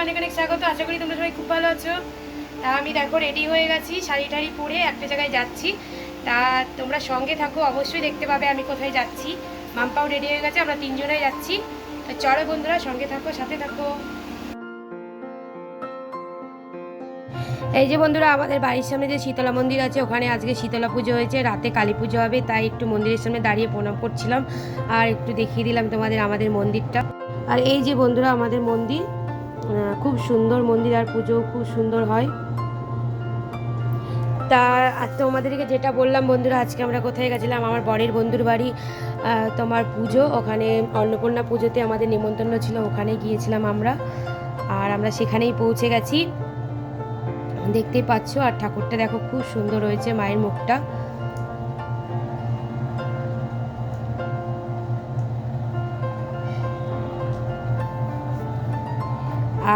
আশা করি তোমরা সবাই খুব ভালো আছো। তা আমি দেখো রেডি হয়ে গেছি, শাড়ি টাড়ি পরে একটা জায়গায় যাচ্ছি। তা তোমরা সঙ্গে থাকো, অবশ্যই দেখতে পাবে আমি কোথায় যাচ্ছি। মাম্পাও রেডি হয়ে গেছে, আমরা তিনজনেই যাচ্ছি। তো চলো বন্ধুরা, সঙ্গে থাকো, সাথে থাকো। এই যে বন্ধুরা, আমাদের বাড়ির সামনে যে শীতলা মন্দির আছে, ওখানে আজকে শীতলা পুজো হয়েছে, রাতে কালী পুজো হবে, তাই একটু মন্দিরের সামনে দাঁড়িয়ে প্রণাম করছিলাম। আর একটু দেখিয়ে দিলাম তোমাদের আমাদের মন্দিরটা। আর এই যে বন্ধুরা, আমাদের মন্দির খুব সুন্দর মন্দির আর পুজো খুব সুন্দর হয়। তা, আর তোমাদেরকে যেটা বললাম, বন্ধুরা, আজকে আমরা কোথায় গেছিলাম? আমার বরের বন্ধুর বাড়ি তোমার পুজো। ওখানে অন্নপূর্ণা পুজোতে আমাদের নিমন্ত্রণ ছিল, ওখানে গিয়েছিলাম আমরা। আর আমরা সেখানেই পৌঁছে গেছি। দেখতেই পাচ্ছ, আর ঠাকুরটা দেখো, খুব সুন্দর হয়েছে মায়ের মুখটা।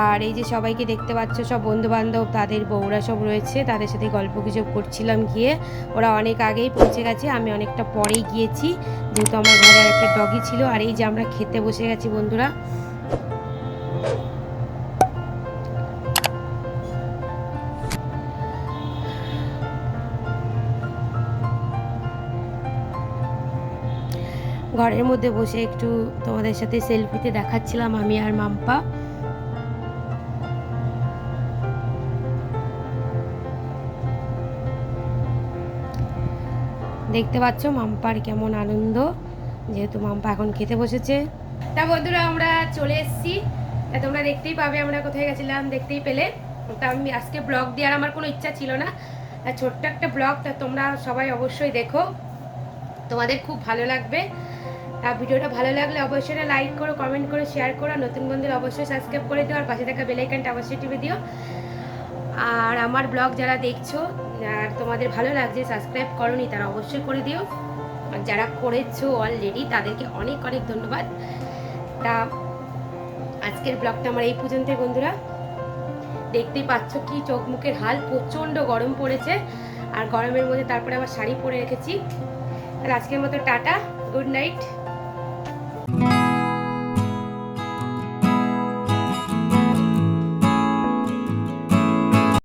আর এই যে সবাইকে দেখতে পাচ্ছ, সব বন্ধু বান্ধব তাদের বউরা সব রয়েছে, তাদের সাথে গল্প গুজব করছিলাম গিয়ে। ওরা অনেক আগেই পৌঁছে গেছে, আমি অনেকটা পরেই গিয়েছি, যেহেতু আমার ঘরে একটা ডগি ছিল। আর এই যে আমরা খেতে বসে গেছি বন্ধুরা। ঘরের মধ্যে বসে একটু তোমাদের সাথে সেলফিতে দেখাচ্ছিলাম আমি আর মাম্পা। দেখতে পাচ্ছ মাম্পার কেমন আনন্দ, যেহেতু মাম্পা এখন খেতে বসেছে। তা বন্ধুরা, আমরা চলে এসেছি। তা তোমরা দেখতেই পাবে আমরা কোথায় গেছিলাম, দেখতেই পেলে। তা আমি আজকে ব্লগ দেওয়ার আমার কোনো ইচ্ছা ছিল না। ছোট্ট একটা ব্লগ, তা তোমরা সবাই অবশ্যই দেখো। তোমাদের খুব ভালো লাগবে। আর ভিডিওটা ভালো লাগলে অবশ্যই লাইক করো কমেন্ট করো শেয়ার করো। নতুন বন্ধুরা অবশ্যই সাবস্ক্রাইব করে দিও। আর পাশে থাকা বেলাইকানটা অবশ্যই টিপে দিও। আর আমার ব্লগ যারা দেখছ, আর তোমাদের ভালো লাগছে সাবস্ক্রাইব করনি, তারা অবশ্যই করে দিও। আর যারা করেছ অলরেডি তাদেরকে অনেক অনেক ধন্যবাদ। তা, আজকের ব্লগটা আমার এই পর্যন্তই, বন্ধুরা। দেখতেই পাচ্ছ কি চোখ মুখের হাল, প্রচণ্ড গরম পড়েছে। আর গরমের মধ্যে তারপরে আবার শাড়ি পরে রেখেছি। আর আজকের মতো টাটা গুড নাইট